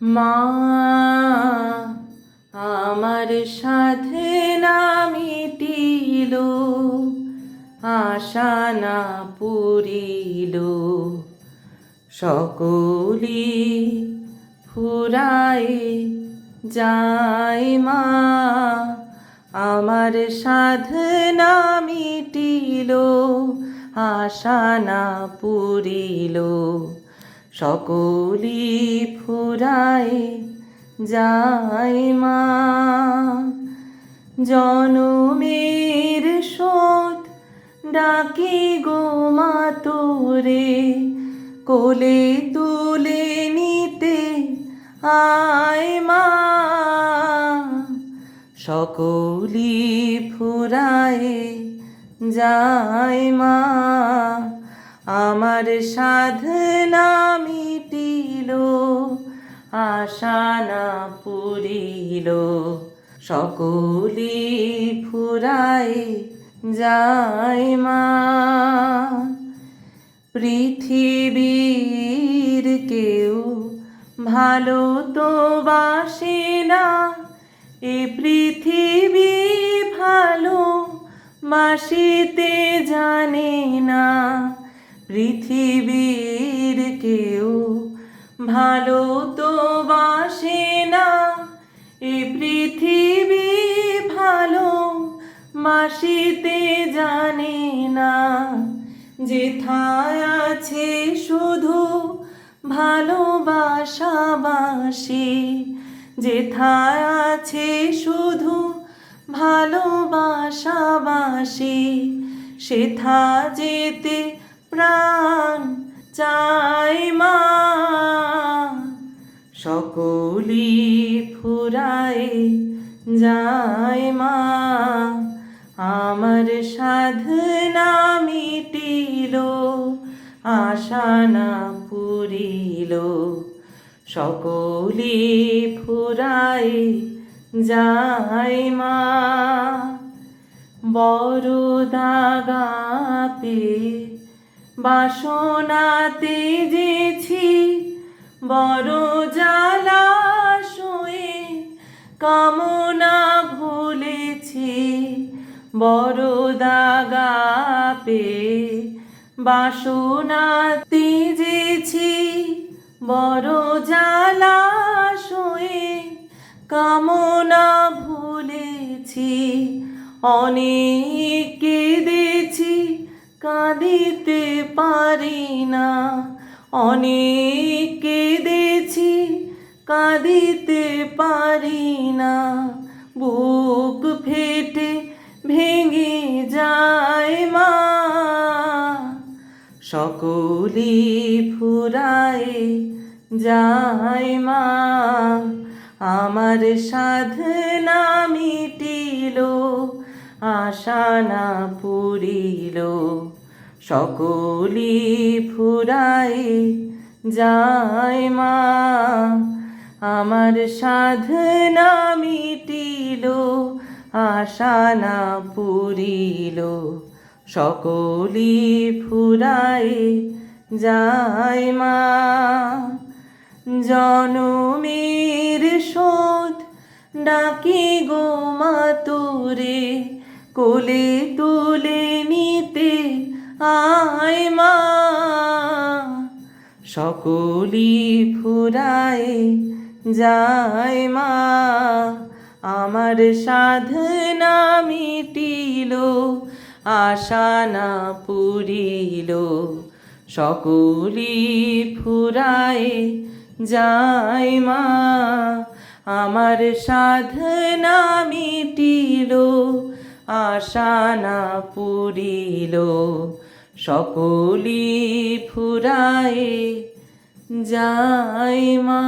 মা, আমার সাথে না মিটিল, আশা না পুরিল। সকলি ফুরায় যায় মা, আমার সাধনা মিটিল, আশা না পুরিল। সকলি ফুরায় যায় মা। জনমের শোধ ডাকি গো মা তোরে, কোলে তুলে নিতে আয় মা। সকলি ফুরায় যায় মা। আমার সাধনা মিটিল, আশা না পুরিল। সকলি ফুরায় যায় মা। পৃথিবীর কেউ ভালো তো বাসে না। এ পৃথিবী ভালো বাসিতে জানে না। পৃথিবীর কেউ ভালো তো বাসে না। এ পৃথিবী ভালো মাসিতে জানে না। যেথায় আছে শুধু ভালোবাসাবাসি যেথায় আছে শুধু ভালোবাসাবাসি সেথা যেতে প্রাণ চাই মা। সকলি ফুরাই যায় মা। আমার সাধনা মিটিল, আশা না পুরিল। সকলি ফুরাই যায় মা। বড় দাগাপে বাসনাতে যেছি, বড় জ্বালা কামনা ভুলেছি, বড় দাগা পে বাসনাতে যেছি, বড় জ্বালা শুয়ে কামনা ভুলেছি, অনেক কেঁদেছি কাঁদিতে পারি না। অনেক কেঁদেছি, কাঁদিতে পারি না। বুক ফেটে ভেঙে যায় মা। সকলি ফুরায় যায় মা। আমার সাধনা মিটিল, আশা না পুরিল। সকলি ফুরায় যায় মা, আমার সাধনা মিটিল, আশা না পুরিল। সকলি ফুরায় যায় মা, জনমের শোধ ডাকি গো মা তোরে, কোলে তুলে নিতে আয় মা। সকলি ফুরায় যায় মা। আমার সাধনা মিটিল, আশা না পুরিল। সকলি ফুরায় যায় মা। আমার সাধনা মিটিল আশা না পুরিল সকলি ফুরায় যায় মা।